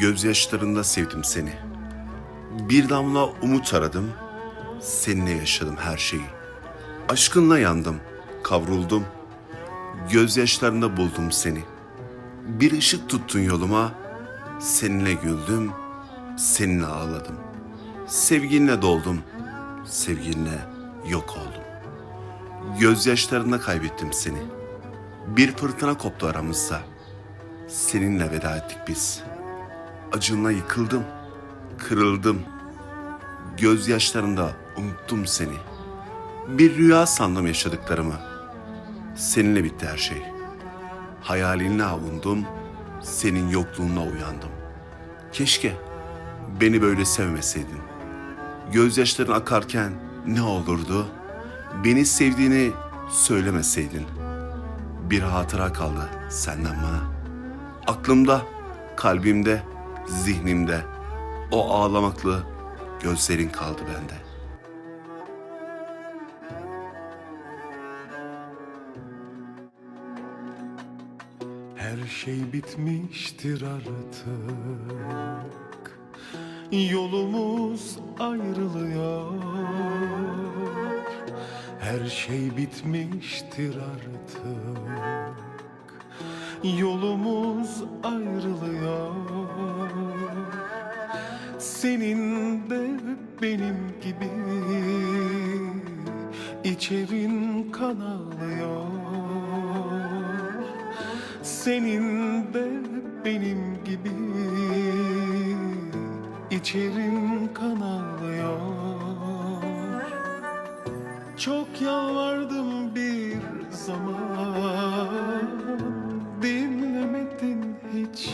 Gözyaşlarında sevdim seni. Bir damla umut aradım. Seninle yaşadım her şeyi. Aşkınla yandım, kavruldum. Gözyaşlarında buldum seni. Bir ışık tuttun yoluma. Seninle güldüm, seninle ağladım. Sevginle doldum, sevginle yok oldum. Gözyaşlarında kaybettim seni. Bir fırtına koptu aramızda. Seninle veda ettik biz. Acınla yıkıldım, kırıldım. Gözyaşlarında unuttum seni. Bir rüya sandım yaşadıklarımı. Seninle bitti her şey. Hayalinle avundum, senin yokluğunla uyandım. Keşke beni böyle sevmeseydin. Gözyaşların akarken ne olurdu? Beni sevdiğini söylemeseydin. Bir hatıra kaldı senden bana. Aklımda, kalbimde, zihnimde. O ağlamaklı gözlerin kaldı bende. Her şey bitmiştir artık. Yolumuz ayrılıyor. Her şey bitmiştir artık yolumuz ayrılıyor. Senin de benim gibi içerin kan ağlıyor Senin de benim gibi içerin kan ağlıyor Çok yalvardım bir zaman. hiç